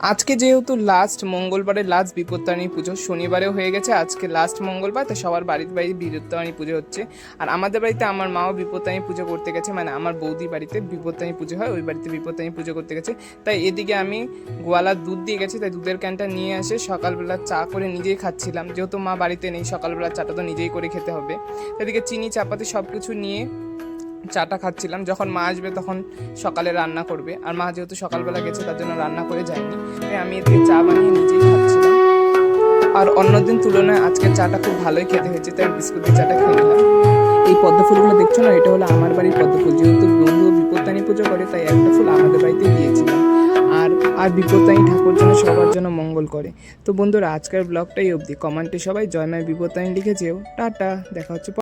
আজকে যেহেতু লাস্ট মঙ্গলবারে লাস্ট বিপত্তারিণী পুজো, শনিবারেও হয়ে গেছে, আজকে লাস্ট মঙ্গলবার তো সবার বাড়িতে বাড়ি বিপত্তারিণী পুজো হচ্ছে। আর আমাদের বাড়িতে আমার মাও বিপত্তারিণী পুজো করতে গেছে মানে আমার বৌদি বাড়িতে বিপত্তারিণী পুজো হয়, ওই বাড়িতে বিপত্তারিণী পুজো করতে গেছে। তাই এদিকে আমি গোয়ালার দুধ দিয়ে গেছি, তাই দুধের ক্যানটা নিয়ে এসে সকালবেলা চা করে নিজেই খাচ্ছিলাম। যেহেতু মা বাড়িতে নেই, সকালবেলা চাটা তো নিজেই করে খেতে হবে। এদিকে চিনি, চাপাতি সব কিছু নিয়ে চাটা খাচ্ছিলাম। যখন মা আসবে তখন সকালে রান্না করবে। আর মা যেহেতু সকালবেলা গেছে, তার জন্য রান্না করে যায়নি। তাই আমি এদিকে চা বানিয়ে নিজেই খাচ্ছিলাম। আর অন্যদিন তুলনায় আজকে চাটা খুব ভালোই খেতে হয়েছে, তাই বিস্কুট দিয়ে চাটা খেয়ে নিলাম। এই পদ্ম ফুলগুলো দেখছ না? এটা হলো আমার বাড়ির পদ্ম ফুল। যেহেতু বন্ধু বিপত্তানি পুজো করে, তাই একটা ফুল আমাদের বাড়িতে দিয়েছিলাম। আর আর বিপত্তানি ঠাকুর জন্য সবার জন্য মঙ্গল করে। তো বন্ধুরা, আজকের ব্লগটাই অবধি। কমেন্টে সবাই জয় মায়ের বিপত্তানি লিখে যেও। টাটা, দেখা হচ্ছে